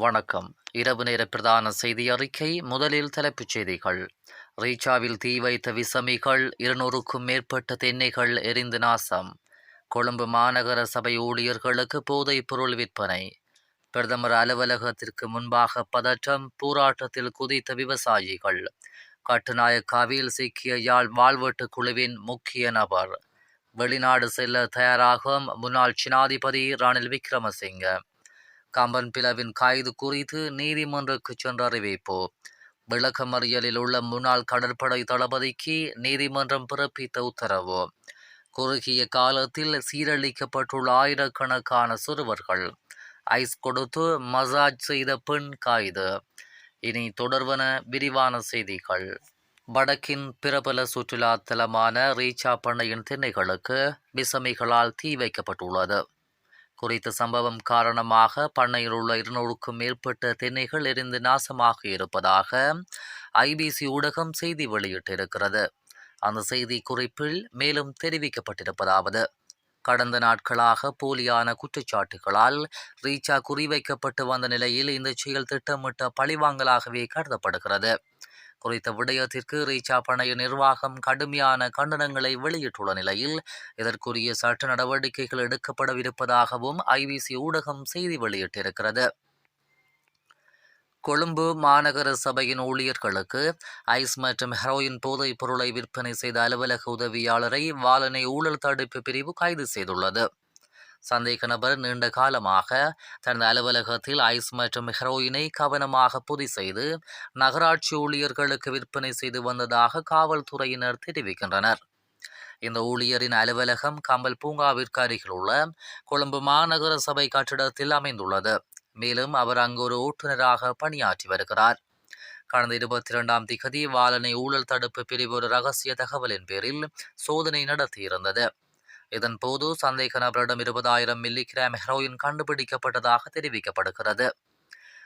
வணக்கம். இரவு நேர பிரதான செய்தி அறிக்கை முதலில் தலைப்புச் செய்திகள். ரீச்சாவில் தீ வைத்த விசமிகள் இருநூறுக்கும் மேற்பட்ட தென்னைகள் எரிந்து நாசம். கொழும்பு மாநகர சபை ஊழியர்களுக்கு போதைப் பொருள் விற்பனை. பிரதமர் அலுவலகத்திற்கு முன்பாக பதற்றம் போராட்டத்தில் குதித்த விவசாயிகள். கட்டுநாயக்காவில் சிக்கிய யாழ் வாழ்வெட்டு குழுவின் முக்கிய நபர். வெளிநாடு செல்ல தயாராகும் முன்னாள் ஜனாதிபதி ரணில் விக்ரமசிங்க. கம்பன் பிளவின் கைது குறித்து நீதிமன்றுக்கு சென்ற அறிவிப்பு. விளக்கமறியலில் உள்ள முன்னாள் கடற்படை தளபதிக்கு நீதிமன்றம் பிறப்பித்த உத்தரவு. குறுகிய காலத்தில் சீரழிக்கப்பட்டுள்ள ஆயிரக்கணக்கான சிறுவர்கள். ஐஸ் கொடுத்து மசாஜ் செய்த பெண் கைது இனி தொடர்வன விரிவான செய்திகள். வடக்கின் பிரபல சுற்றுலா தலமான ரீச்சா பண்ணையின் திண்ணைகளுக்கு விசமிகளால் தீ வைக்கப்பட்டுள்ளது. குறித்த சம்பவம் காரணமாக பண்ணையில் உள்ள இருநூறுக்கும் மேற்பட்ட தென்னைகள் எரிந்து நாசமாக இருப்பதாக ஐபிசி ஊடகம் செய்தி வெளியிட்டிருக்கிறது. அந்த செய்தி குறிப்பில் மேலும் தெரிவிக்கப்பட்டிருப்பதாவது கடந்த நாட்களாக போலியான குற்றச்சாட்டுகளால் ரீச்சா குறிவைக்கப்பட்டு வந்த நிலையில் இந்த செயல் திட்டமிட்ட பழிவாங்கலாகவே கருதப்படுகிறது. குறித்த விடயத்திற்கு ரீச்சா பணைய நிர்வாகம் கடுமையான கண்டனங்களை வெளியிட்டுள்ள நிலையில் இதற்குரிய சட்ட நடவடிக்கைகள் எடுக்கப்படவிருப்பதாகவும் ஐபிசி ஊடகம் செய்தி வெளியிட்டிருக்கிறது. கொழும்பு மாநகர சபையின் ஊழியர்களுக்கு ஐஸ் மற்றும் ஹெரோயின் போதைப் பொருளை விற்பனை செய்த அலுவலக உதவியாளரை வாலனை ஊழல் தடுப்பு பிரிவு கைது செய்துள்ளது. சந்தேக நபர் நீண்ட காலமாக தனது அலுவலகத்தில் ஐஸ் மற்றும் ஹெரோயினை கவனமாக பொதி செய்து நகராட்சி ஊழியர்களுக்கு விற்பனை செய்து வந்ததாக காவல்துறையினர் தெரிவிக்கின்றனர். இந்த ஊழியரின் அலுவலகம் கம்பல் பூங்காவிற்கு அருகில் உள்ள கொழும்பு மாநகர சபை கட்டிடத்தில் அமைந்துள்ளது. மேலும் அவர் அங்கு ஒரு ஓட்டுநராக பணியாற்றி வருகிறார். கடந்த இருபத்தி இரண்டாம் திகதி வாலனை ஊழல் தடுப்பு பிரிவு ஒரு ரகசிய தகவலின் பேரில் சோதனை நடத்தியிருந்தது. இதன் போது சந்தேக நபரிடம் இருபதாயிரம் மில்லி கிராம் ஹெரோயின் கண்டுபிடிக்கப்பட்டதாக தெரிவிக்கப்படுகிறது.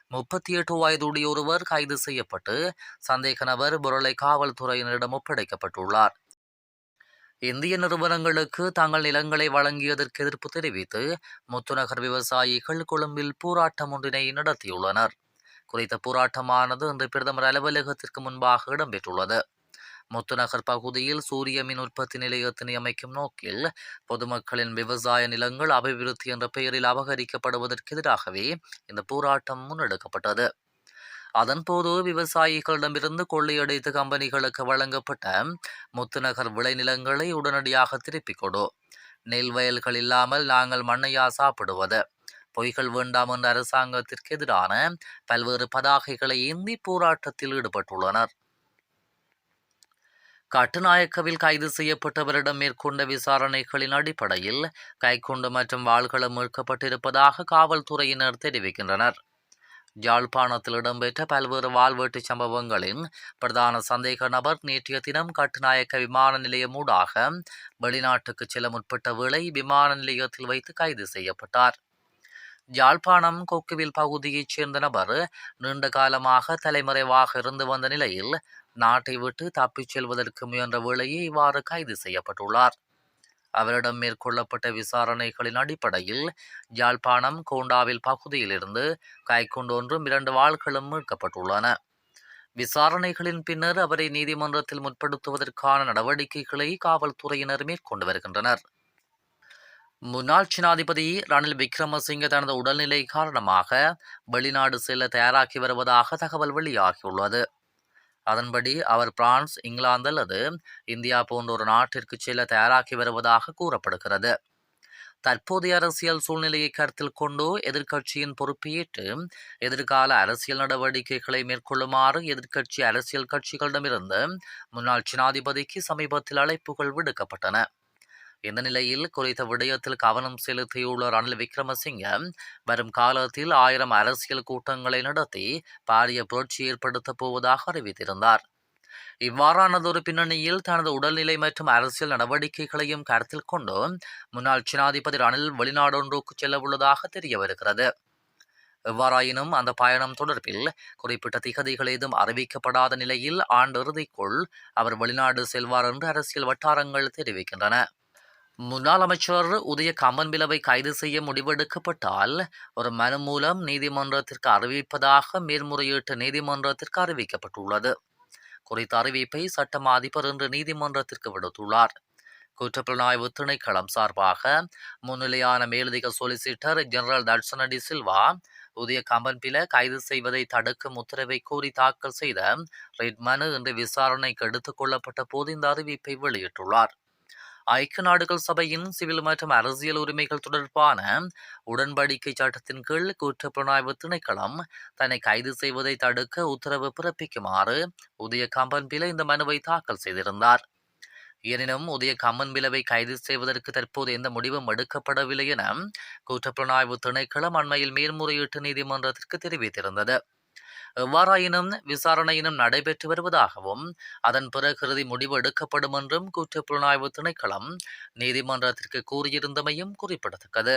முப்பத்தி எட்டு வயதுடைய ஒருவர் கைது செய்யப்பட்டு சந்தேக நபர் புரளை காவல்துறையினரிடம் ஒப்படைக்கப்பட்டுள்ளார். இந்திய நிறுவனங்களுக்கு தங்கள் நிலங்களை வழங்கியதற்கு எதிர்ப்பு தெரிவித்து முத்துநகர் விவசாயிகள் கொழும்பில் போராட்டம் ஒன்றினை நடத்தியுள்ளனர். குறித்த போராட்டமானது இன்று பிரதமர் அலுவலகத்திற்கு முன்பாக இடம்பெற்றுள்ளது. முத்துநகர் பகுதியில் சூரிய மின் உற்பத்தி நிலையத்தினை அமைக்கும் நோக்கில் பொதுமக்களின் விவசாய நிலங்கள் அபிவிருத்தி என்ற பெயரில் அபகரிக்கப்படுவதற்கு எதிராகவே இந்த போராட்டம் முன்னெடுக்கப்பட்டது. அதன்போது விவசாயிகளிடமிருந்து கொள்ளையடைத்த கம்பெனிகளுக்கு வழங்கப்பட்ட முத்துநகர் விளைநிலங்களை உடனடியாக திருப்பிக் கொடு. நெல் வயல்கள் இல்லாமல் நாங்கள் மண்ணையா சாப்பிடுவது. பொய்கள் வேண்டாம் என்ற அரசாங்கத்திற்கு எதிரான பல்வேறு பதாகைகளை ஏந்தி போராட்டத்தில் ஈடுபட்டுள்ளனர். கட்டுநாயக்கவில் கைது செய்யப்பட்டவரிடம் மேற்கொண்ட விசாரணைகளின் அடிப்படையில் கைக்குண்டு மற்றும் வாள்களும் மீட்கப்பட்டிருப்பதாக காவல்துறையினர் தெரிவிக்கின்றனர். யாழ்ப்பாணத்தில் இடம்பெற்ற பல்வேறு வாள்வெட்டு சம்பவங்களின் பிரதான சந்தேக நபர் நேற்றைய தினம் கட்டுநாயக்க விமான நிலையம் ஊடாக வெளிநாட்டுக்கு செல்ல முற்பட்ட வேளை விமான நிலையத்தில் வைத்து கைது செய்யப்பட்டார். யாழ்ப்பாணம் கொக்குவில் பகுதியைச் சேர்ந்த நபர் நீண்ட காலமாக தலைமறைவாக இருந்து வந்த நிலையில் நாட்டை விட்டு தப்பிச் செல்வதற்கு முயன்ற வேளையே இவ்வாறு கைது செய்யப்பட்டுள்ளார். அவரிடம் மேற்கொள்ளப்பட்ட விசாரணைகளின் அடிப்படையில் யாழ்ப்பாணம் கோண்டாவில் பகுதியிலிருந்து கைக்குண்டொன்றும் இரண்டு வாள்களும் மீட்கப்பட்டுள்ளன. விசாரணைகளின் பின்னர் அவரை நீதிமன்றத்தில் முற்படுத்துவதற்கான நடவடிக்கைகளை காவல்துறையினர் மேற்கொண்டு வருகின்றனர். முன்னாள் ஜனாதிபதி ரணில் விக்ரமசிங்க தனது உடல்நிலை காரணமாக வெளிநாடு செல்ல தயாராகி வருவதாக தகவல் வெளியாகியுள்ளது. அதன்படி அவர் பிரான்ஸ் இங்கிலாந்து அல்லது இந்தியா போன்ற ஒரு நாட்டிற்கு செல்ல தயாராகி வருவதாக கூறப்படுகிறது. தற்போதைய அரசியல் சூழ்நிலையை கருத்தில் கொண்டு எதிர்க்கட்சியின் பொறுப்பேற்று எதிர்கால அரசியல் நடவடிக்கைகளை மேற்கொள்ளுமாறு எதிர்க்கட்சி அரசியல் கட்சிகளிடமிருந்து முன்னாள் ஜனாதிபதிக்கு சமீபத்தில் அழைப்புகள் விடுக்கப்பட்டன. இந்த நிலையில் குறித்த விடயத்தில் கவனம் செலுத்தியுள்ள ரணில் விக்ரமசிங்க வரும் காலத்தில் ஆயிரம் அரசியல் கூட்டங்களை நடத்தி பாரிய புரட்சி ஏற்படுத்தப் போவதாக அறிவித்திருந்தார். இவ்வாறானதொரு பின்னணியில் தனது உடல்நிலை மற்றும் அரசியல் நடவடிக்கைகளையும் கருத்தில் கொண்டு முன்னாள் ஜனாதிபதி ரணில் வெளிநாடொன்றுக்கு செல்லவுள்ளதாக தெரிய வருகிறது எவ்வாறாயினும் அந்த பயணம் தொடர்பில் குறிப்பிட்ட திகதிகள் ஏதும் அறிவிக்கப்படாத நிலையில் ஆண்டு இறுதிக்குள் அவர் வெளிநாடு செல்வார் என்று அரசியல் வட்டாரங்கள் தெரிவிக்கின்றன. முன்னாள் அமைச்சர் உதய கம்பன்பிலவை கைது செய்ய முடிவெடுக்கப்பட்டால் ஒரு மனு மூலம் நீதிமன்றத்திற்கு அறிவிப்பதாக மேல்முறையீட்டு நீதிமன்றத்திற்கு அறிவிக்கப்பட்டுள்ளது. குறித்த அறிவிப்பை சட்டம் அதிபர் இன்று நீதிமன்றத்திற்கு விடுத்துள்ளார். குற்றப்புலனாய்வு திணைக்களம் சார்பாக முன்னிலையான மேலதிக சொலிசிட்டர் ஜெனரல் தட்சணடி சில்வா உதய கம்பன்பில கைது செய்வதை தடுக்கும் உத்தரவை கோரி தாக்கல் செய்த ரிட் மனு இன்று விசாரணைக்கு எடுத்துக் கொள்ளப்பட்ட போது இந்த அறிவிப்பை வெளியிட்டுள்ளார். ஐக்கிய நாடுகள் சபையின் சிவில் மற்றும் அரசியல் உரிமைகள் தொடர்பான உடன்படிக்கை சட்டத்தின் கீழ் குற்றப்புலனாய்வு திணைக்களம் தன்னை கைது செய்வதை தடுக்க உத்தரவு பிறப்பிக்குமாறு உதய கம்பன்பில இந்த மனுவை தாக்கல் செய்திருந்தார். எனினும் உதய கம்மன்பிலவை கைது செய்வதற்கு தற்போது எந்த முடிவும் எடுக்கப்படவில்லை என குற்றப்புலனாய்வு திணைக்களம் அண்மையில் மேல்முறையீட்டு நீதிமன்றத்திற்கு தெரிவித்திருந்தது. எவ்வாறாயினும் விசாரணையினும் நடைபெற்று வருவதாகவும் அதன் பிறகு இறுதி முடிவு எடுக்கப்படும் என்றும் குற்றப்புலனாய்வு திணைக்களம் நீதிமன்றத்திற்கு கூறியிருந்தமையும் குறிப்பிடத்தக்கது.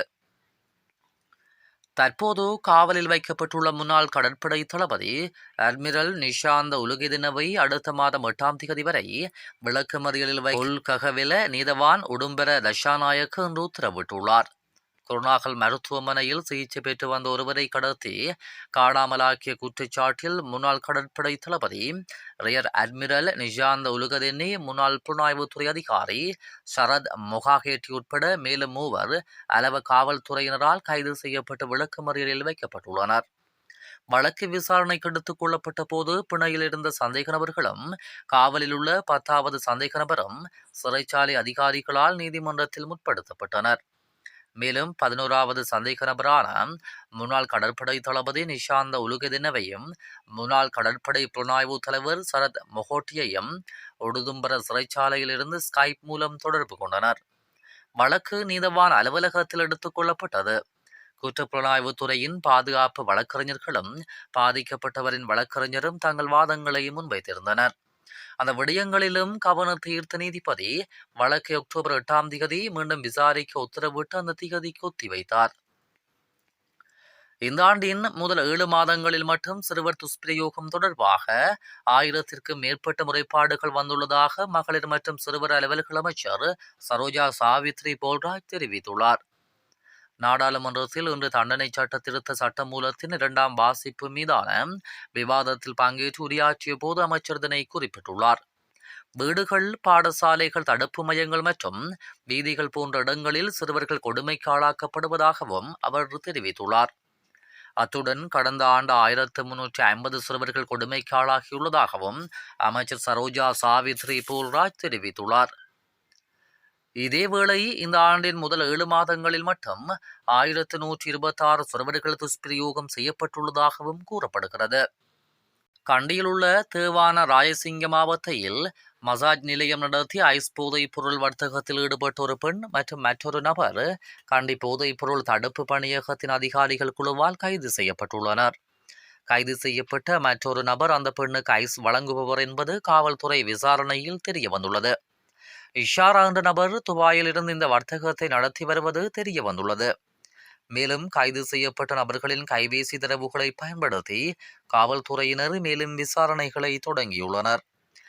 தற்போது காவலில் வைக்கப்பட்டுள்ள முன்னாள் கடற்படை தளபதி அட்மிரல் நிஷாந்த உலுகிதினவை அடுத்த மாதம் எட்டாம் தேதி வரை விளக்குமறியலில் வை உள்ககவில நீதவான் உடும்பெற தஷாநாயக் என்று உத்தரவிட்டுள்ளார். குருநாகல் மருத்துவமனையில் சிகிச்சை பெற்று வந்த ஒருவரை கடத்தி காணாமலாக்கிய குற்றச்சாட்டில் முன்னாள் கடற்படை தளபதி ரியர் அட்மிரல் நிஷாந்த உலுகதென்னி முன்னாள் புலனாய்வுத்துறை அதிகாரி சரத் மொகாகேட்டி உட்பட மேலும் மூவர் அளவ காவல்துறையினரால் கைது செய்யப்பட்டு விளக்குமறியலில் வைக்கப்பட்டுள்ளனர். வழக்கு விசாரணைக்கு எடுத்துக் கொள்ளப்பட்ட போது பிணையில் இருந்த சந்தேக நபர்களும் காவலில் உள்ள பத்தாவது சந்தேக நபரும் சிறைச்சாலை அதிகாரிகளால் நீதிமன்றத்தில் முற்படுத்தப்பட்டனர். மேலும் பதினோராவது சந்தேக நபரான முன்னாள் கடற்படை தளபதி நிஷாந்த உலுகதினவையும் முன்னாள் கடற்படை புலனாய்வு தலைவர் சரத் மொஹோட்டியையும் உடுதும்பர சிறைச்சாலையிலிருந்து ஸ்கைப் மூலம் தொடர்பு கொண்டனர். வழக்கு நீதவான் அலுவலகத்தில் எடுத்துக் கொள்ளப்பட்டது. குற்றப்புலனாய்வு துறையின் பாதுகாப்பு வழக்கறிஞர்களும் பாதிக்கப்பட்டவரின் வழக்கறிஞரும் தங்கள் வாதங்களை முன்வைத்திருந்தனர். அந்த விடயங்களிலும் கவனம் ஈர்த்த நீதிபதி வழக்கை அக்டோபர் எட்டாம் திகதி மீண்டும் விசாரிக்க உத்தரவிட்டு அந்த திகதிக்கு ஒத்திவைத்தார் இந்த ஆண்டின் முதல் ஏழு மாதங்களில் மட்டும் சிறுவர் துஷ்பிரயோகம் தொடர்பாக ஆயிரத்திற்கும் மேற்பட்ட முறைப்பாடுகள் வந்துள்ளதாக மகளிர் மற்றும் சிறுவர் அலுவல்கள் அமைச்சர் சரோஜா சாவித்ரி போல்ராஜ் தெரிவித்துள்ளார். நாடாளுமன்றத்தில் இன்று தண்டனை சட்ட திருத்த சட்டமூலத்தின் இரண்டாம் வாசிப்பு மீதான விவாதத்தில் பங்கேற்று உரையாற்றிய போது அமைச்சர் இதனை குறிப்பிட்டுள்ளார். வீடுகள் பாடசாலைகள் தடுப்பு மையங்கள் மற்றும் வீதிகள் போன்ற இடங்களில் சிறுவர்கள் கொடுமைக்கு ஆளாக்கப்படுவதாகவும் அவர் தெரிவித்துள்ளார். அத்துடன் கடந்த ஆண்டு ஆயிரத்து முன்னூற்றி ஐம்பது சிறுவர்கள் கொடுமைக்கு ஆளாகியுள்ளதாகவும் அமைச்சர் சரோஜா சாவித்ரி போல்ராஜ் தெரிவித்துள்ளார். இதேவேளை இந்த ஆண்டின் முதல் ஏழு மாதங்களில் மட்டும் ஆயிரத்து நூற்றி இருபத்தி ஆறு சிறுவர்கள் துஷ்பிரயோகம் செய்யப்பட்டுள்ளதாகவும் கூறப்படுகிறது. கண்டியில் உள்ள தேவான ராயசிங்க மாவட்டத்தில் மசாஜ் நிலையம் நடத்தி ஐஸ் போதைப் பொருள் வர்த்தகத்தில் ஈடுபட்ட ஒரு பெண் மற்றும் மற்றொரு நபர் கண்டி போதைப் பொருள் தடுப்பு பணியகத்தின் அதிகாரிகள் குழுவால் கைது செய்யப்பட்டுள்ளனர். கைது செய்யப்பட்ட மற்றொரு நபர் அந்த பெண்ணுக்கு ஐஸ் வழங்குபவர் என்பது காவல்துறை விசாரணையில் தெரிய வந்துள்ளது இஷாரா என்ற நபர் துபாயிலிருந்து இந்த வர்த்தகத்தை நடத்தி வருவது தெரிய வந்துள்ளது மேலும் கைது செய்யப்பட்ட நபர்களின் கைபேசி தரவுகளை பயன்படுத்தி காவல்துறையினர் மேலும் விசாரணைகளை தொடங்கியுள்ளனர்.